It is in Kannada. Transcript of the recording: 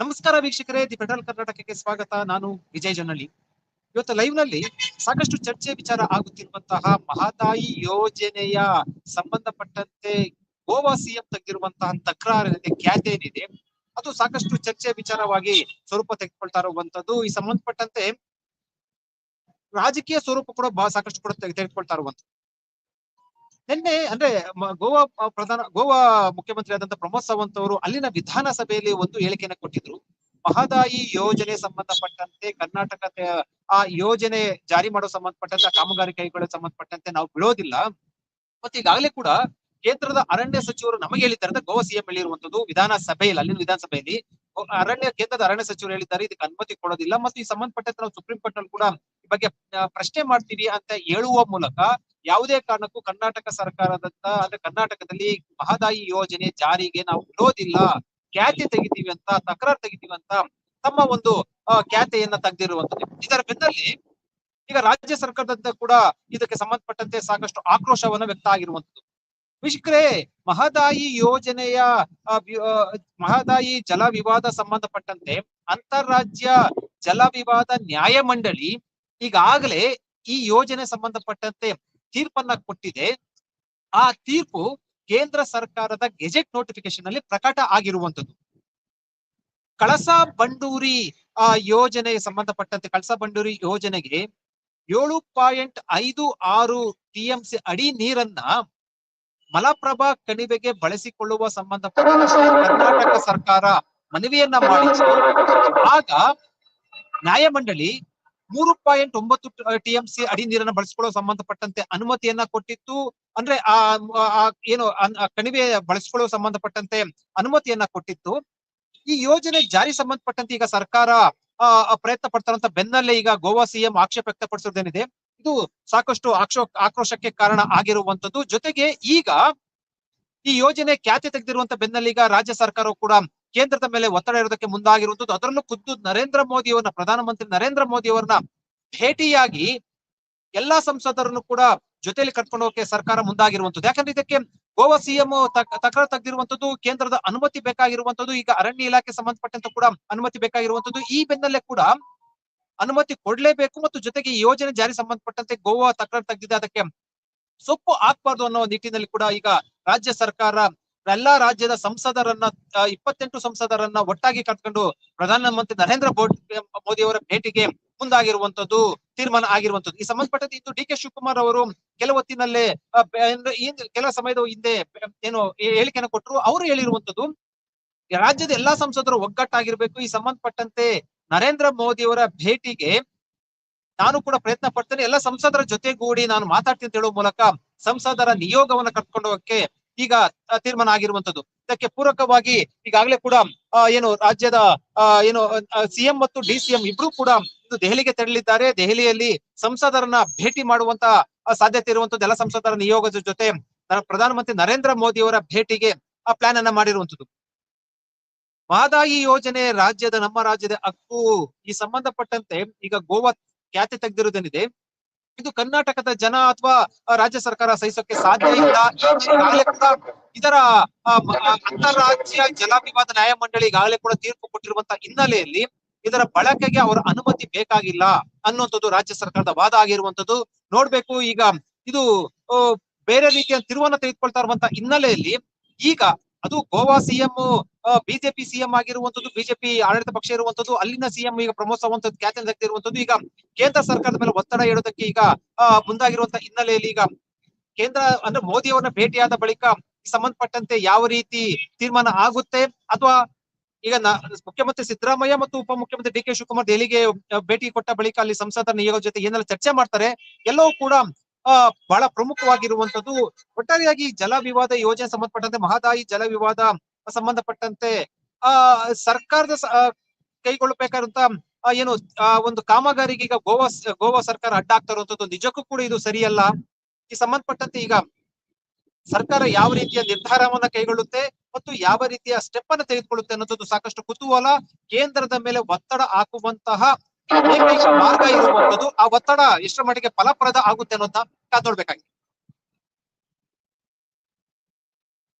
ನಮಸ್ಕಾರ ವೀಕ್ಷಕರೇ, ದಿ ಫೆಡರಲ್ ಕರ್ನಾಟಕಕ್ಕೆ ಸ್ವಾಗತ. ನಾನು ವಿಜಯ್ ಜನಳ್ಳಿ ಇವತ್ತು ಲೈವ್ನಲ್ಲಿ ಸಾಕಷ್ಟು ಚರ್ಚೆ, ವಿಚಾರ ಆಗುತ್ತಿರುವಂತಹ ಮಹದಾಯಿ ಯೋಜನೆಯ ಸಂಬಂಧಪಟ್ಟಂತೆ ಗೋವಾ ಸಿಎಂ ತೆಗೆದಿರುವಂತಹ ತಕ್ರಾರಿನಲ್ಲಿ ಖ್ಯಾತೆ ಏನಿದೆ, ಅದು ಸಾಕಷ್ಟು ಚರ್ಚೆ, ವಿಚಾರವಾಗಿ ಸ್ವರೂಪ ತೆಗೆದುಕೊಳ್ತಾ ಇರುವಂತದ್ದು ಈ ಸಂಬಂಧಪಟ್ಟಂತೆ ರಾಜಕೀಯ ಸ್ವರೂಪ ಕೂಡ ಸಾಕಷ್ಟು ಕೂಡ ತೆಗೆ- ತೆಗೆದುಕೊಳ್ತಾ ಇರುವಂತದ್ದು ನಿನ್ನೆ ಅಂದ್ರೆ ಗೋವಾ ಪ್ರಧಾನ, ಗೋವಾ ಮುಖ್ಯಮಂತ್ರಿ ಆದಂತ ಪ್ರಮೋದ್ ಸಾವಂತ್ ಅವರು ಅಲ್ಲಿನ ವಿಧಾನಸಭೆಯಲ್ಲಿ ಒಂದು ಹೇಳಿಕೆಯನ್ನು ಕೊಟ್ಟಿದ್ರು. ಮಹದಾಯಿ ಯೋಜನೆ ಸಂಬಂಧಪಟ್ಟಂತೆ ಕರ್ನಾಟಕ ಆ ಯೋಜನೆ ಜಾರಿ ಮಾಡೋ ಸಂಬಂಧಪಟ್ಟಂತೆ ಕಾಮಗಾರಿ ಕೈಗೊಳ್ಳೋ ಸಂಬಂಧಪಟ್ಟಂತೆ ನಾವು ಬಿಡೋದಿಲ್ಲ. ಮತ್ತೆ ಈಗಾಗಲೇ ಕೂಡ ಕೇಂದ್ರದ ಅರಣ್ಯ ಸಚಿವರು ನಮಗೆ ಹೇಳಿದ್ದಾರೆ ಅಂತ ಗೋವಾ ಸಿಎಂ ಹೇಳಿರುವಂತದ್ದು ವಿಧಾನಸಭೆಯಲ್ಲಿ, ಅಲ್ಲಿನ ವಿಧಾನಸಭೆಯಲ್ಲಿ. ಅರಣ್ಯ, ಕೇಂದ್ರದ ಅರಣ್ಯ ಸಚಿವರು ಹೇಳಿದ್ದಾರೆ, ಇದಕ್ಕೆ ಅನುಮತಿ ಕೊಡೋದಿಲ್ಲ. ಮತ್ತು ಈ ಸಂಬಂಧಪಟ್ಟಂತೆ ನಾವು ಸುಪ್ರೀಂ ಕೋರ್ಟ್ ಅಲ್ಲಿ ಕೂಡ ಈ ಬಗ್ಗೆ ಪ್ರಶ್ನೆ ಮಾಡ್ತೀವಿ ಅಂತ ಹೇಳುವ ಮೂಲಕ ಯಾವುದೇ ಕಾರಣಕ್ಕೂ ಕರ್ನಾಟಕ ಸರ್ಕಾರದಂತ ಅಂದ್ರೆ ಕರ್ನಾಟಕದಲ್ಲಿ ಮಹದಾಯಿ ಯೋಜನೆ ಜಾರಿಗೆ ನಾವು ಇರೋದಿಲ್ಲ ಖ್ಯಾತಿ ತೆಗಿತೀವಿ ಅಂತ, ತಕರಾರು ತೆಗಿತೀವಿ ಅಂತ ತಮ್ಮ ಒಂದು ಖ್ಯಾತೆಯನ್ನ ತೆಗೆದಿರುವಂತದ್ದು ಇದರ ಬೆನ್ನಲ್ಲಿ ಈಗ ರಾಜ್ಯ ಸರ್ಕಾರದಂತ ಕೂಡ ಇದಕ್ಕೆ ಸಂಬಂಧಪಟ್ಟಂತೆ ಸಾಕಷ್ಟು ಆಕ್ರೋಶವನ್ನ ವ್ಯಕ್ತ ಆಗಿರುವಂತದ್ದು ವಿಷ್ಕ್ರೆ ಮಹದಾಯಿ ಯೋಜನೆಯ ಮಹದಾಯಿ ಜಲ ವಿವಾದ ಸಂಬಂಧಪಟ್ಟಂತೆ ಅಂತಾರಾಜ್ಯ ಜಲ ವಿವಾದ ನ್ಯಾಯಮಂಡಳಿ ಈಗಾಗಲೇ ಈ ಯೋಜನೆ ಸಂಬಂಧಪಟ್ಟಂತೆ ತೀರ್ಪನ್ನ ಕೊಟ್ಟಿದೆ. ಆ ತೀರ್ಪು ಕೇಂದ್ರ ಸರ್ಕಾರದ ಗೆಜೆಟ್ ನೋಟಿಫಿಕೇಶನ್ ಅಲ್ಲಿ ಪ್ರಕಟ ಆಗಿರುವಂತದ್ದು ಕಳಸಾ ಬಂಡೂರಿ, ಆ, ಯೋಜನೆ ಸಂಬಂಧಪಟ್ಟಂತೆ ಕಳಸಾ ಬಂಡೂರಿ ಯೋಜನೆಗೆ ಏಳು ಪಾಯಿಂಟ್ ಐದು ಆರು ಟಿಎಂಸಿ ಅಡಿ ನೀರನ್ನ ಮಲಪ್ರಭಾ ಕಣಿವೆಗೆ ಬಳಸಿಕೊಳ್ಳುವ ಸಂಬಂಧ ಕರ್ನಾಟಕ ಸರ್ಕಾರ ಮನವಿಯನ್ನ ಮಾಡಿತ್ತು. ಆಗ ನ್ಯಾಯಮಂಡಳಿ ಮೂರು ಪಾಯಿಂಟ್ ಒಂಬತ್ತು ಟಿಎಂಸಿ ಅಡಿ ನೀರನ್ನ ಬಳಸಿಕೊಳ್ಳುವ ಸಂಬಂಧಪಟ್ಟಂತೆ ಅನುಮತಿಯನ್ನ ಕೊಟ್ಟಿತ್ತು. ಅಂದ್ರೆ ಆ ಏನು ಕಣಿವೆ ಬಳಸಿಕೊಳ್ಳೋ ಸಂಬಂಧಪಟ್ಟಂತೆ ಅನುಮತಿಯನ್ನ ಕೊಟ್ಟಿತ್ತು. ಈ ಯೋಜನೆ ಜಾರಿ ಸಂಬಂಧಪಟ್ಟಂತೆ ಈಗ ಸರ್ಕಾರ ಪ್ರಯತ್ನ ಪಡ್ತಾರಂತ ಬೆನ್ನಲ್ಲೇ ಈಗ ಗೋವಾ ಸಿಎಂ ಆಕ್ಷೇಪ ವ್ಯಕ್ತಪಡಿಸೋದೇನಿದೆ ಇದು ಸಾಕಷ್ಟು ಆಕ್ಷೋ, ಆಕ್ರೋಶಕ್ಕೆ ಕಾರಣ ಆಗಿರುವಂತದ್ದು ಜೊತೆಗೆ ಈಗ ಈ ಯೋಜನೆ ಖ್ಯಾತಿ ತೆಗೆದಿರುವಂತ ಬೆನ್ನಲ್ಲಿ ಈಗ ರಾಜ್ಯ ಸರ್ಕಾರವು ಕೂಡ ಕೇಂದ್ರದ ಮೇಲೆ ಒತ್ತಡ ಇರೋದಕ್ಕೆ ಮುಂದಾಗಿರುವಂತದ್ದು ಅದರಲ್ಲೂ ಖುದ್ದು ನರೇಂದ್ರ ಮೋದಿ ಅವರನ್ನ ಪ್ರಧಾನಮಂತ್ರಿ ನರೇಂದ್ರ ಮೋದಿ ಅವರನ್ನ ಭೇಟಿಯಾಗಿ ಎಲ್ಲಾ ಸಂಸದರನ್ನು ಕೂಡ ಜೊತೆಯಲ್ಲಿ ಕರ್ಕೊಂಡು ಹೋಗಕ್ಕೆ ಸರ್ಕಾರ ಮುಂದಾಗಿರುವಂತದ್ದು ಯಾಕಂದ್ರೆ ಇದಕ್ಕೆ ಗೋವಾ ಸಿಎಂ ತಕರಾರು ತೆಗೆದಿರುವಂತದ್ದು ಕೇಂದ್ರದ ಅನುಮತಿ ಬೇಕಾಗಿರುವಂತದ್ದು ಈಗ ಅರಣ್ಯ ಇಲಾಖೆ ಸಂಬಂಧಪಟ್ಟಂತ ಕೂಡ ಅನುಮತಿ ಬೇಕಾಗಿರುವಂತದ್ದು ಈ ಬೆನ್ನಲ್ಲೇ ಕೂಡ ಅನುಮತಿ ಕೊಡ್ಲೇಬೇಕು ಮತ್ತು ಜೊತೆಗೆ ಈ ಯೋಜನೆ ಜಾರಿ ಸಂಬಂಧಪಟ್ಟಂತೆ ಗೋವಾ ತಕರಾರು ತೆಗೆದಿದೆ. ಅದಕ್ಕೆ ಸೊಪ್ಪು ಹಾಕ್ಬಾರ್ದು ಅನ್ನೋ ನಿಟ್ಟಿನಲ್ಲಿ ಕೂಡ ಈಗ ರಾಜ್ಯ ಸರ್ಕಾರ ಎಲ್ಲಾ ರಾಜ್ಯದ ಸಂಸದರನ್ನ ಇಪ್ಪತ್ತೆಂಟು ಸಂಸದರನ್ನ ಒಟ್ಟಾಗಿ ಕರ್ಕೊಂಡು ಪ್ರಧಾನಮಂತ್ರಿ ನರೇಂದ್ರ ಮೋದಿ ಅವರ ಭೇಟಿಗೆ ಮುಂದಾಗಿರುವಂತದ್ದು ತೀರ್ಮಾನ ಆಗಿರುವಂತದ್ದು ಈ ಸಂಬಂಧಪಟ್ಟಂತೆ ಇಂದು ಡಿ ಕೆ ಶಿವಕುಮಾರ್ ಅವರು ಕೆಲ ಹೊತ್ತಿನಲ್ಲೇ ಆ, ಬೆ- ಅಂದ್ರೆ ಈ ಕೆಲ ಸಮಯದ ಹಿಂದೆ ಏನು ಹೇಳಿಕೆಯನ್ನು ಕೊಟ್ಟರು. ಅವರು ಹೇಳಿರುವಂತದ್ದು ರಾಜ್ಯದ ಎಲ್ಲಾ ಸಂಸದರು ಒಗ್ಗಟ್ಟಾಗಿರ್ಬೇಕು. ಈ ಸಂಬಂಧಪಟ್ಟಂತೆ ನರೇಂದ್ರ ಮೋದಿ ಅವರ ಭೇಟಿಗೆ ನಾನು ಕೂಡ ಪ್ರಯತ್ನ ಪಡ್ತೇನೆ. ಎಲ್ಲ ಸಂಸದರ ಜೊತೆಗೂಡಿ ನಾನು ಮಾತಾಡ್ತೀನಿ ಅಂತ ಹೇಳುವ ಮೂಲಕ ಸಂಸದರ ನಿಯೋಗವನ್ನ ಕಟ್ಕೊಂಡು ಹೋಗಕ್ಕೆ ಈಗ ತೀರ್ಮಾನ ಆಗಿರುವಂತದ್ದು ಇದಕ್ಕೆ ಪೂರಕವಾಗಿ ಈಗಾಗಲೇ ಕೂಡ ಏನು ರಾಜ್ಯದ ಏನು ಸಿಎಂ ಮತ್ತು ಡಿ ಸಿಎಂ ಇಬ್ರು ಕೂಡ ಇಂದು ದೆಹಲಿಗೆ ತೆರಳಿದ್ದಾರೆ. ದೆಹಲಿಯಲ್ಲಿ ಸಂಸದರನ್ನ ಭೇಟಿ ಮಾಡುವಂತ ಸಾಧ್ಯತೆ ಇರುವಂತದ್ದು ಎಲ್ಲ ಸಂಸದರ ನಿಯೋಗದ ಜೊತೆ ಪ್ರಧಾನಮಂತ್ರಿ ನರೇಂದ್ರ ಮೋದಿ ಅವರ ಭೇಟಿಗೆ ಆ ಪ್ಲಾನ್ ಅನ್ನ ಮಾಡಿರುವಂತದ್ದು ಮಹದಾಯಿ ಯೋಜನೆ ರಾಜ್ಯದ ನಮ್ಮ ರಾಜ್ಯದ ಹಕ್ಕು ಈ ಸಂಬಂಧಪಟ್ಟಂತೆ ಈಗ ಗೋವಾ ಖ್ಯಾತಿ ತೆಗೆದಿರುವುದೇನಿದೆ ಇದು ಕರ್ನಾಟಕದ ಜನ ಅಥವಾ ರಾಜ್ಯ ಸರ್ಕಾರ ಸಹಿಸೋಕೆ ಸಾಧ್ಯ ಇಲ್ಲ. ಈಗಾಗಲೇ ಕೂಡ ಇದರ ಅಂತಾರಾಜ್ಯ ಜಲ ವಿವಾದ ನ್ಯಾಯಮಂಡಳಿ ಈಗಾಗಲೇ ಕೂಡ ತೀರ್ಪು ಕೊಟ್ಟಿರುವಂತಹ ಹಿನ್ನೆಲೆಯಲ್ಲಿ ಇದರ ಬಳಕೆಗೆ ಅವರ ಅನುಮತಿ ಬೇಕಾಗಿಲ್ಲ ಅನ್ನುವಂಥದ್ದು ರಾಜ್ಯ ಸರ್ಕಾರದ ವಾದ ಆಗಿರುವಂತದ್ದು ನೋಡ್ಬೇಕು ಈಗ ಇದು ಬೇರೆ ರೀತಿಯ ತಿರುವನ್ನು ತೆಗೆದುಕೊಳ್ತಾ ಇರುವಂತಹ ಹಿನ್ನೆಲೆಯಲ್ಲಿ ಈಗ ಅದು ಗೋವಾ ಸಿಎಂ ಬಿಜೆಪಿ ಸಿಎಂ ಆಗಿರುವಂತದ್ದು ಬಿಜೆಪಿ ಆಡಳಿತ ಪಕ್ಷ ಇರುವಂತದ್ದು ಅಲ್ಲಿನ ಸಿಎಂ ಈಗ ಪ್ರಮೋದ್ ಸಾವಂತ್ ಖ್ಯಾತಿಯನ್ನು ತೆಗೆದಿರುವಂತದ್ದು ಈಗ ಕೇಂದ್ರ ಸರ್ಕಾರದ ಮೇಲೆ ಒತ್ತಡ ಇಡೋದಕ್ಕೆ ಈಗ ಆ, ಮುಂದಾಗಿರುವಂತ ಹಿನ್ನೆಲೆಯಲ್ಲಿ ಈಗ ಕೇಂದ್ರ ಅಂದ್ರೆ ಮೋದಿ ಅವರನ್ನ ಭೇಟಿಯಾದ ಬಳಿಕ ಸಂಬಂಧಪಟ್ಟಂತೆ ಯಾವ ರೀತಿ ತೀರ್ಮಾನ ಆಗುತ್ತೆ? ಅಥವಾ ಈಗ ಮುಖ್ಯಮಂತ್ರಿ ಸಿದ್ದರಾಮಯ್ಯ ಮತ್ತು ಉಪಮುಖ್ಯಮಂತ್ರಿ ಡಿ ಕೆ ಶಿವಕುಮಾರ್ ದೆಹಲಿಗೆ ಭೇಟಿ ಕೊಟ್ಟ ಬಳಿಕ ಅಲ್ಲಿ ಸಂಸದ ನಿಯೋಗ ಜೊತೆ ಏನೆಲ್ಲ ಚರ್ಚೆ ಮಾಡ್ತಾರೆ ಎಲ್ಲವೂ ಕೂಡ ಬಹಳ ಪ್ರಮುಖವಾಗಿರುವಂತದ್ದು ಒಟ್ಟಾರೆಯಾಗಿ ಜಲ ವಿವಾದ ಯೋಜನೆ ಸಂಬಂಧಪಟ್ಟಂತೆ ಮಹದಾಯಿ ಜಲ ವಿವಾದ ಸಂಬಂಧಪಟ್ಟಂತೆ ಆ ಸರ್ಕಾರದ ಕೈಗೊಳ್ಳಬೇಕಾದಂತ ಏನು ಆ, ಒಂದು ಕಾಮಗಾರಿಗೆ ಈಗ ಗೋವಾ ಗೋವಾ ಸರ್ಕಾರ ಅಡ್ಡ ನಿಜಕ್ಕೂ ಕೂಡ ಇದು ಸರಿಯಲ್ಲ. ಈ ಸಂಬಂಧಪಟ್ಟಂತೆ ಈಗ ಸರ್ಕಾರ ಯಾವ ರೀತಿಯ ನಿರ್ಧಾರವನ್ನ ಕೈಗೊಳ್ಳುತ್ತೆ ಮತ್ತು ಯಾವ ರೀತಿಯ ಸ್ಟೆಪ್ ಅನ್ನು ತೆಗೆದುಕೊಳ್ಳುತ್ತೆ ಅನ್ನೋದು ಸಾಕಷ್ಟು ಕುತೂಹಲ ಕೇಂದ್ರದ ಮೇಲೆ ಒತ್ತಡ ಹಾಕುವಂತಹ ಮಾರ್ಗ ಇರುವಂತದ್ದು ಆ ಒತ್ತಡ ಎಷ್ಟರ ಮಟ್ಟಿಗೆ ಫಲಪ್ರದ ಆಗುತ್ತೆ ಅನ್ನೋದನ್ನ ಕಾದ್ ನೋಡ್ಬೇಕಾಗಿದೆ